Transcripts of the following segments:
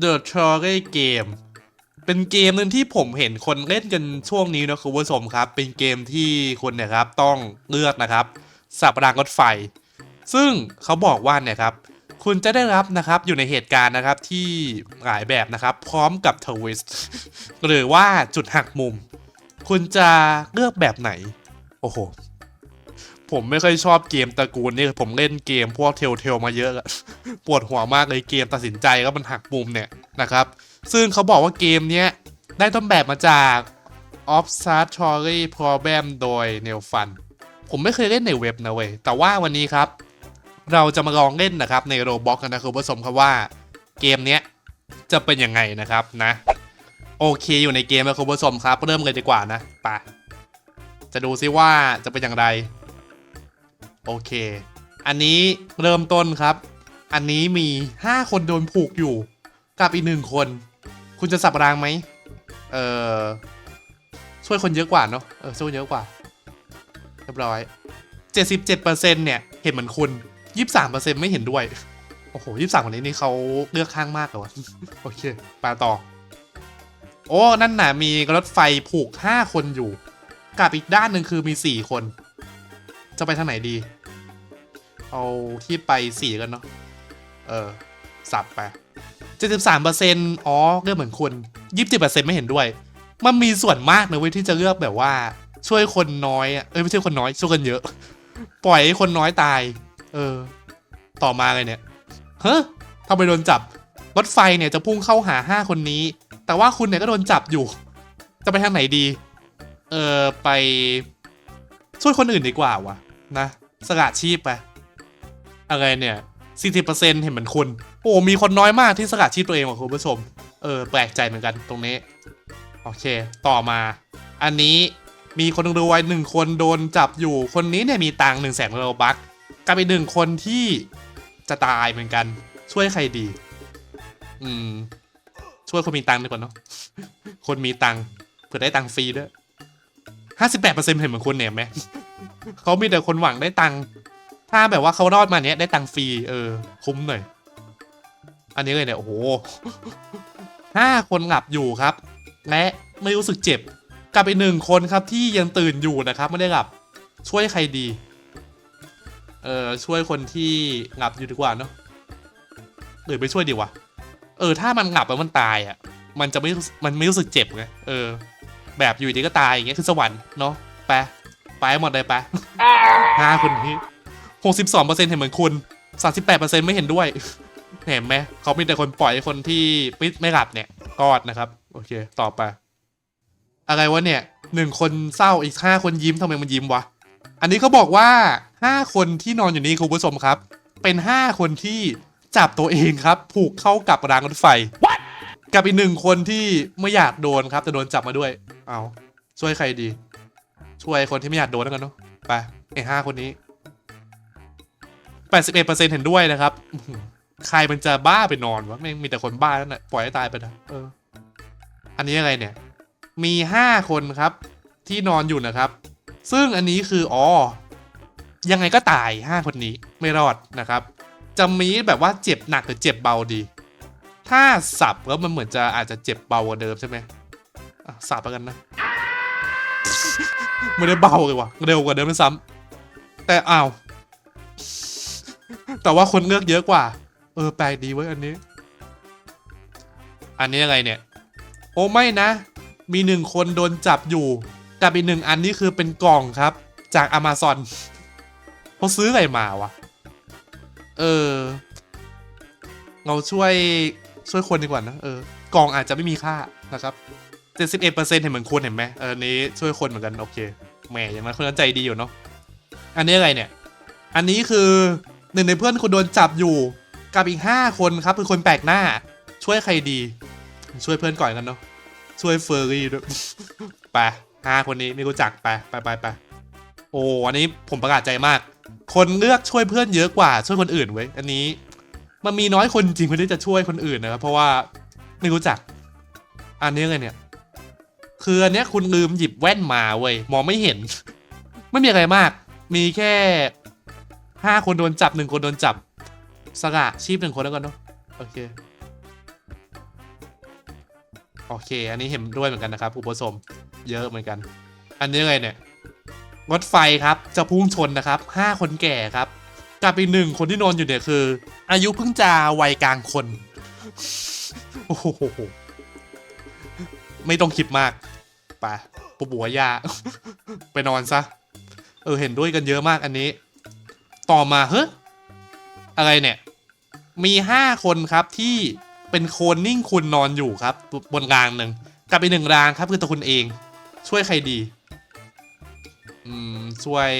The Trolley Game เป็นเกมหนึ่งที่ผมเห็นคนเล่นกันช่วงนี้นะคุณผู้ชมครับ เป็นเกมที่คุณเนี่ยครับต้องเลือกนะครับ สับรางรถไฟ ซึ่งเขาบอกว่าเนี่ยครับ คุณจะได้รับนะครับอยู่ในเหตุการณ์นะครับที่หลายแบบนะครับ พร้อมกับทวิสต์หรือว่าจุดหักมุม คุณจะเลือกแบบไหน โอ้โห ผมไม่ค่อยชอบเกมตระกูลนี่ผมเล่นเกมพวกเทลเทลมาเยอะอะปวดหัวมากเลยเกมตัดสินใจก็มันหักมุมเนี่ยนะครับ ซึ่งเขาบอกว่าเกมเนี้ยได้ต้นแบบมาจาก o f s a t o r y Problem โดย n e l f u n ผมไม่เคยเล่นในเว็บนะเว้ย แต่ว่าวันนี้ครับ เราจะมาลองเล่นนะครับในโรบอกกันนะคุณผู้ชมครับว่าเกมเนี้ยจะเป็นยังไงนะครับนะ โอเคอยู่ในเกมแล้วคุณผู้ชมครับ เริ่มเลยดีกว่านะไปจะดูซิว่าจะเป็นอย่างไร โอเค อันนี้เริ่มต้นครับ อันนี้มี 5 คนโดนผูกอยู่ กับอีกหนึ่งคน คุณจะสับรางไหมเออช่วยคนเยอะกว่าเนาะเออช่วยเยอะกว่าเรียบร้อย 77%เนี่ย เห็นเหมือนคุณ 23%ไม่เห็นด้วย โอ้โห23คนนี้นี่เขาเลือกข้างมากเลยวะโอเคไปต่อ โอ้ นั่นน่ะมีรถไฟผูก 5 คนอยู่ กับอีกด้านหนึ่งคือมี 4 คน จะไปทางไหนดี เอาที่ไป4กันเนาะ เออ สับไป73%อ๋อเลือกเหมือนคุณ20%ไม่เห็นด้วย มันมีส่วนมากนะเว้ยที่จะเลือกแบบว่า ช่วยคนน้อยอะเอ้ยไม่ใช่คนน้อย ช่วยกันเยอะ ปล่อยให้คนน้อยตาย เออ ต่อมาเลยเนี่ย เฮ้ยทำไมโดนจับ รถไฟเนี่ยจะพุ่งเข้าหาห้าคนนี้ แต่ว่าคุณเนี่ยก็โดนจับอยู่ จะไปทางไหนดี เออไปช่วยคนอื่นดีกว่าวะ นะสละชีพไปอะไรเนี่ย40%เห็นเหมือนคุณ โอ้มีคนน้อยมากที่สละชีพตัวเองว่ะคุณผู้ชม เออแปลกใจเหมือนกันตรงนี้ โอเค ต่อมา อันนี้มีคนรวยหนึ่งคนโดนจับอยู่ คนนี้เนี่ยมีตังหนึ่งแสนโลบักกับอีกหนึ่งคนที่จะตายเหมือนกัน ช่วยใครดี อืม ช่วยคนมีตังดีกว่าเนาะ คนมีตังเผื่อได้ตังฟรีด้วยห้าสิบแปดเปอร์เซ็นต์เห็นเหมือนคุณเนี่ยไหม เขามีแต่คนหวังได้ตังค์ถ้าแบบว่าเขารอดมาเนี้ยได้ตังค์ฟรีเออ คุ้มหน่อย อันนี้เลยเนี่ย โอ้โหห้าคนหลับอยู่ครับ และไม่รู้สึกเจ็บกับอีกหนึ่งคนครับที่ยังตื่นอยู่นะครับ ไม่ได้หลับ ช่วยใครดี เออช่วยคนที่หลับอยู่ดีกว่าเนาะหรือไปช่วยดีวะเออ ถ้ามันหลับแล้วมันตายอะ มันจะไม่มันไม่รู้สึกเจ็บไงเออ แบบอยู่ดีก็ตายอย่างเงี้ยคือสวรรค์เนาะไป ไปหมดเลยไปห้าคนนี้หกสิบสองเปอร์เซ็นต์เห็นเหมือนคุณสามสิบแปดเปอร์เซ็นต์ไม่เห็นด้วย เห็นไหมเขามีแต่คนปล่อยให้คนที่ไม่ไม่หลับเนี่ยกอดนะครับ โอเค ต่อไป อะไรวะเนี่ยหนึ่งคนเศร้าอีกห้าคนยิ้มทำไมมันยิ้มวะ อันนี้เขาบอกว่าห้าคนที่นอนอยู่นี่คุณผู้ชมครับ เป็นห้าคนที่จับตัวเองครับ ผูกเข้ากับรางรถไฟกับอีกหนึ่งคนที่ไม่อยากโดนครับ แต่โดนจับมาด้วย เอาช่วยใครดี ช่วยคนที่ไม่อยากโดนแล้วกันเนาะไปไอ้ห้าคนนี้แปดสิบเอ็ดเปอร์เซ็นต์เห็นด้วยนะครับใครมันจะบ้าไปนอนวะแม่งมีแต่คนบ้าแล้วน่ะปล่อยให้ตายไปนะเออ อันนี้อะไรเนี่ย มีห้าคนครับที่นอนอยู่นะครับ ซึ่งอันนี้คืออ๋อยังไงก็ตายห้าคนนี้ไม่รอดนะครับ จะมีแบบว่าเจ็บหนักหรือเจ็บเบาดี ถ้าสับแล้วมันเหมือนจะอาจจะเจ็บเบากว่าเดิมใช่ไหมสับไปกันนะ ไม่ได้เบาเลยว่ะ เร็วกว่าเดิมด้วยซ้ำแต่อ้าว แต่ว่าคนเลือกเยอะกว่า เออแปลกดีเว้ยอันนี้ อันนี้อะไรเนี่ย โอ้ไม่นะ มีหนึ่งคนโดนจับอยู่กับอีกหนึ่งอันนี่คือเป็นกล่องครับ จาก Amazon เขาซื้ออะไรมาวะ เออ เราช่วยช่วยคนดีกว่านะ เออ กล่องอาจจะไม่มีค่านะครับ 71%เอ็ดเปอร์เซ็นต์เห็นเหมือนคุณเห็นไหมอันนี้ช่วยคนเหมือนกันโอเคแหมอย่างนั้นคนนั้นใจดีอยู่เนาะอันนี้อะไรเนี่ย อันนี้คือหนึ่งในเพื่อนคุณโดนจับอยู่กับอีกห้าคนครับคือคนแปลกหน้า ช่วยใครดี ช่วยเพื่อนก่อนกันเนาะช่วยเฟอร์รี่ด้วยไปห้าคนนี้ไม่รู้จักไปไปไปไปโอ้อันนี้ผมประหลาดใจมาก คนเลือกช่วยเพื่อนเยอะกว่าช่วยคนอื่นเว้ยอันนี้มันมีน้อยคนจริงคนที่จะช่วยคนอื่นนะครับเพราะว่าไม่รู้จัก อันนี้เลยเนี่ย คืออันเนี้ยคุณลืมหยิบแว่นมาเว้ยมองไม่เห็น ไม่มีอะไรมาก มีแค่ห้าคนโดนจับหนึ่งคนโดนจับสละชีพหนึ่งคนแล้วกันเนาะโอเคโอเค อันนี้เห็นด้วยเหมือนกันนะครับผู้ชมเยอะเหมือนกัน อันนี้อะไรเนี่ยรถไฟครับจะพุ่งชนนะครับห้าคนแก่ครับกับอีกหนึ่งคนที่นอนอยู่เนี่ยคือ อายุเพิ่งจะวัยกลางคน โอ้โห ไม่ต้องคิดมาก ไปปูบัวยา ไปนอนซะ เออเห็นด้วยกันเยอะมากอันนี้ ต่อมาเฮ้อะไรเนี่ย มีห้าคนครับที่เป็นโคนนิ่งคุณนอนอยู่ครับ บนรางหนึ่งกับอีกหนึ่งรางครับคือตัวคุณเอง ช่วยใครดี อืมช่วย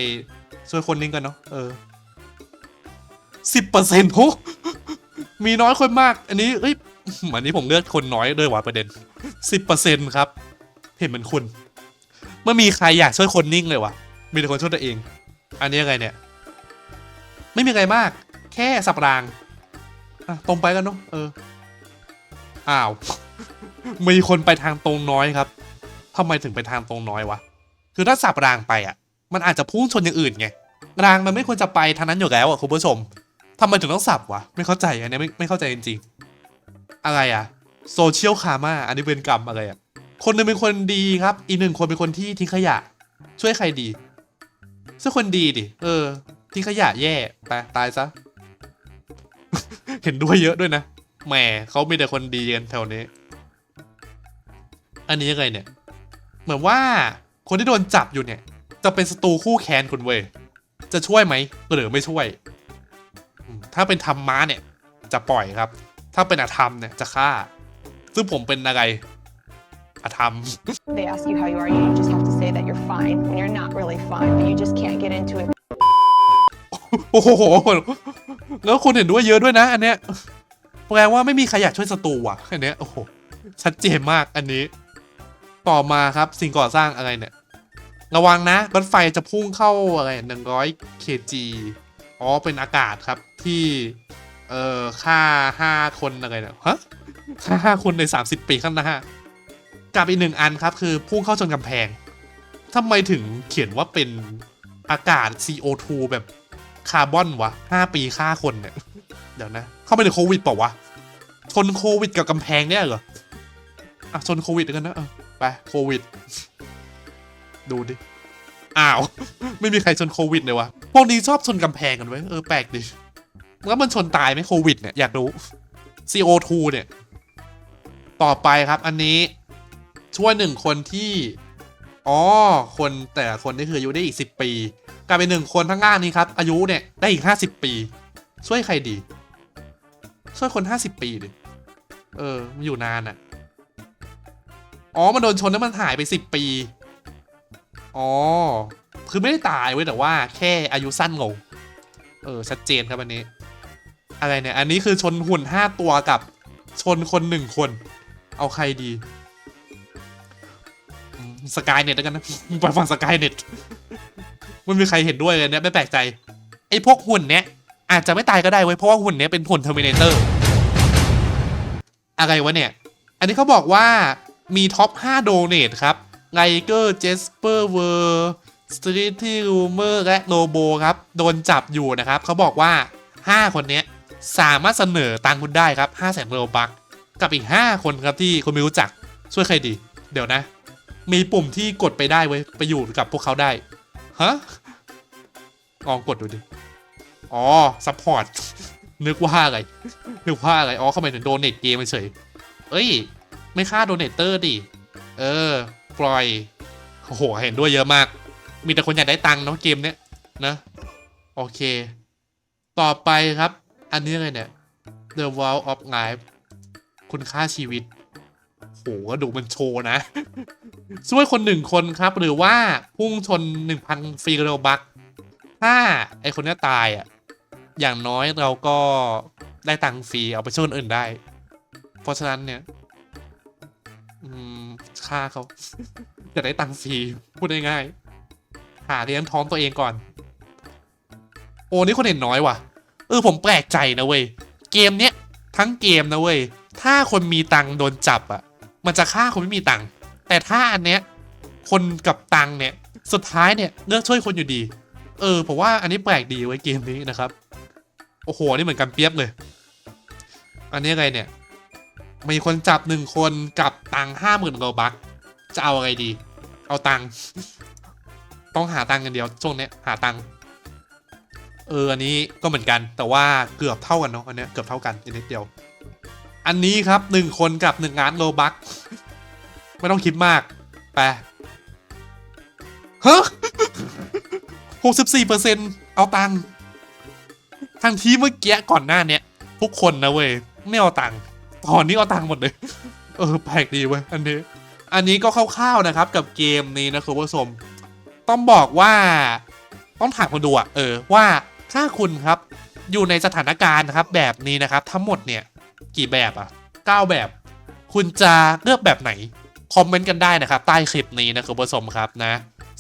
ช่วยคนนิ่งกันเนาะเออสิบเปอร์เซ็นต์โหมีน้อยคนมาก อันนี้เอ้ยอันนี้ผมเลือกคนน้อยด้วยว่ะประเด็นสิบเปอร์เซ็นต์ครับ เห็นเหมือนคุณ เมื่อมีใครอยากช่วยคนนิ่งเลยวะมีแต่คนช่วยตัวเอง อันนี้อะไรเนี่ย ไม่มีอะไรมาก แค่สับรางอะตรงไปกันเนาะเอออ้าว มีคนไปทางตรงน้อยครับทำไมถึงไปทางตรงน้อยวะ คือถ้าสับรางไปอะ มันอาจจะพุ่งชนอย่างอื่นไง รางมันไม่ควรจะไปทางนั้นอยู่แล้วอะคุณผู้ชมทำไมถึงต้องสับวะ ไม่เข้าใจอันนี้ไม่ไม่เข้าใจจริงๆ อะไรอะ โซเชียลคาร์มาอันนี้เป็นกรรมอะไรอะ คนหนึงเป็นคนดีครับ อีกหนึ่งคนเป็นคนที่ทิ้งขยะ ช่วยใครดีช่วยคนดีดิ เออ ทิ้งขยะแย่ไปตายซะ เห็นด้วยเยอะด้วยนะ แหมเขามีแต่คนดีกันแถวนี้ อันนี้ยังไงเนี่ย เหมือนว่าคนที่โดนจับอยู่เนี่ย จะเป็นศัตรูคู่แค้นคุณเว้ย จะช่วยไหมหรือไม่ช่วย ถ้าเป็นธรรมะเนี่ย จะปล่อยครับ ถ้าเป็นอธรรมเนี่ยจะฆ่า ซึ่งผมเป็นอะไร อธรรม They ask you how you are, you just have to say that you're fine when you're not really fine, but you just can't get into it โอ้โห แล้วคนเห็นด้วยเยอะด้วยนะ อันเนี้ย แปลว่าไม่มีใครอยากช่วยศัตรูว่ะ อันเนี้ย โอ้โห ชัดเจนมากอันนี้ ต่อมาครับสิ่งก่อสร้างอะไรเนี่ย ระวังนะรถไฟจะพุ่งเข้าอะไรหนึ่งร้อยเคจีอ๋อ เป็นอากาศครับที่ เอ่อ ค่าห้าคนอะไรเนี่ย ฮะ ค่าห้าคนในสามสิบปีข้างหน้า กับอีกหนึ่งอันครับคือพุ่งเข้าชนกำแพงทำไมถึงเขียนว่าเป็นอากาศ CO2 แบบคาร์บอนวะห้าปีฆ่าคนเนี่ย เดี๋ยวนะ เข้าไปในโควิดเปล่าวะ ชนโควิดกับกำแพงเนี่ยเหรอ อะ ชนโควิดกันนะเออไปโควิด ดูดิ อ้าว ไม่มีใครชนโควิดเลยวะพวกนี้ชอบชนกำแพงกันไว้เออแปลกดิ แล้วมันชนตายไหมโควิดเนี่ยอยากรู้ CO2 เนี่ย ต่อไปครับอันนี้ ช่วยหนึ่งคนที่อ๋อคนแต่คนนี่คืออายุได้อีก10ปี กลายเป็นหนึ่งคนข้งล่างนี้ครับ อายุเนี่ยได้อีก50ปี ช่วยใครดี ช่วยคน50ปีดิเออมันอยู่นานอะอ๋อมันโดนชนแล้วมันหายไป10ปีอ๋อคือไม่ได้ตายเว้ยแต่ว่า แค่อายุสั้นลงเออชัดเจนครับอันนี้ อะไรเนี่ย อันนี้คือชนหุ่น5ตัวกับชนคนหนึ่งคน เอาใครดี สกายเน็ตแล้วกันนะไปฟังสกายเน็ตมันมีใครเห็นด้วยเลยเนี่ยไม่แปลกใจไอ้พวกหุ่นเนี้ยอาจจะไม่ตายก็ได้เว้ยเพราะว่าหุ่นเนี้ยเป็นหุ่นเทอร์มินเตอร์อะไรวะเนี่ย อันนี้เขาบอกว่ามีท็อป 5 โดเนทครับไลเกอร์เจสเปอร์เวอร์สตรีที่รูเมอร์และโลโบครับ โดนจับอยู่นะครับ เขาบอกว่า 5 คนเนี้ยสามารถเสนอตังคุณได้ครับ 5 0 0 0 0 0โลบักกับอีก 5 คนครับที่คุณไม่รู้จักช่วยใครดี เดี๋ยวนะ มีปุ่มที่กดไปได้เว้ยไปอยู่กับพวกเขาได้ฮะลองกดดูดิอ๋อซัพพอร์ตนึกว่าอะไรนึกว่าอะไรอ๋อเข้าไปถึงโดเนทเกมเฉยเอ้ย ไม่ค่าโดเนเตอร์ดิเออ ปล่อยโอ้โหเห็นด้วยเยอะมาก มีแต่คนอยากได้ตังค์เนาะเกมเนี้ยนะโอเค ต่อไปครับ อันนี้อะไรเนี่ย The Wall of Life คุณค่าชีวิตโหก็ดูมันโชว์นะ ช่วยคนหนึ่งคนครับ หรือว่าพุ่งชน1,000ฟรีโรบักถ้าไอคนนี้ตายอะอย่างน้อยเราก็ได้ตังค์ฟรีเอาไปช่วยคนอื่นได้ เพราะฉะนั้นเนี่ย อืมฆ่าเขาจะได้ตังค์ฟรีพูดง่ายๆหาเลี้ยงท้องตัวเองก่อน โอ้นี่คนเห็นน้อยว่ะ เออผมแปลกใจนะเว้ยเกมเนี้ยทั้งเกมนะเว้ยถ้าคนมีตังค์โดนจับอะ มันจะฆ่าคนไม่มีตังค์ แต่ถ้าอันเนี้ยคนกับตังเนี่ยสุดท้ายเนี่ยเลือกช่วยคนอยู่ดี เออผมว่าอันนี้แปลกดีไว้เกมนี้นะครับ โอ้โหนี่เหมือนกันเปียบเลย อันนี้อะไรเนี่ย มีคนจับหนึ่งคนกับตังห้าหมื่นโลบักจะเอาอะไรดี เอาตังต้องหาตังกันเดียวช่วงเนี้ยหาตังเอออันนี้ก็เหมือนกัน แต่ว่าเกือบเท่ากันเนาะอันเนี้ยเกือบเท่ากันอีกนิดเดียว อันนี้ครับหนึ่งคนกับหนึ่งล้านโลบัก ไม่ต้องคิดมาก ไปฮะหกสิบสี่เปอร์เซ็นต์เอาตังค์ทางที่เมื่อกี้ก่อนหน้าเนี้ยทุกคนนะเว้ย ไม่เอาตังค์ตอนนี้เอาตังค์หมดเลย เออ แปลกดีเว้ย อันนี้ อันนี้ก็คร่าวๆนะครับกับเกมนี้นะคุณผู้ชม ต้องบอกว่าต้องถามคนดูอะเออว่าถ้าคุณครับ อยู่ในสถานการณ์นะครับ แบบนี้นะครับ ทั้งหมดเนี่ย กี่แบบอะเก้าแบบ คุณจะเลือกแบบไหน คอมเมนต์กันได้นะครับ ใต้คลิปนี้นะคุณผู้ชมครับนะ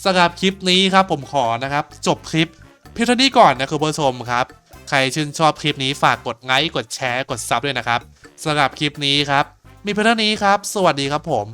สำหรับคลิปนี้ครับผมขอนะครับจบคลิปเพียงเท่านี้ก่อนนะคุณผู้ชมครับ ใครชื่นชอบคลิปนี้ฝากกดไลค์กดแชร์กดซับด้วยนะครับสำหรับคลิปนี้ครับมีเพียงเท่านี้ครับ สวัสดีครับผม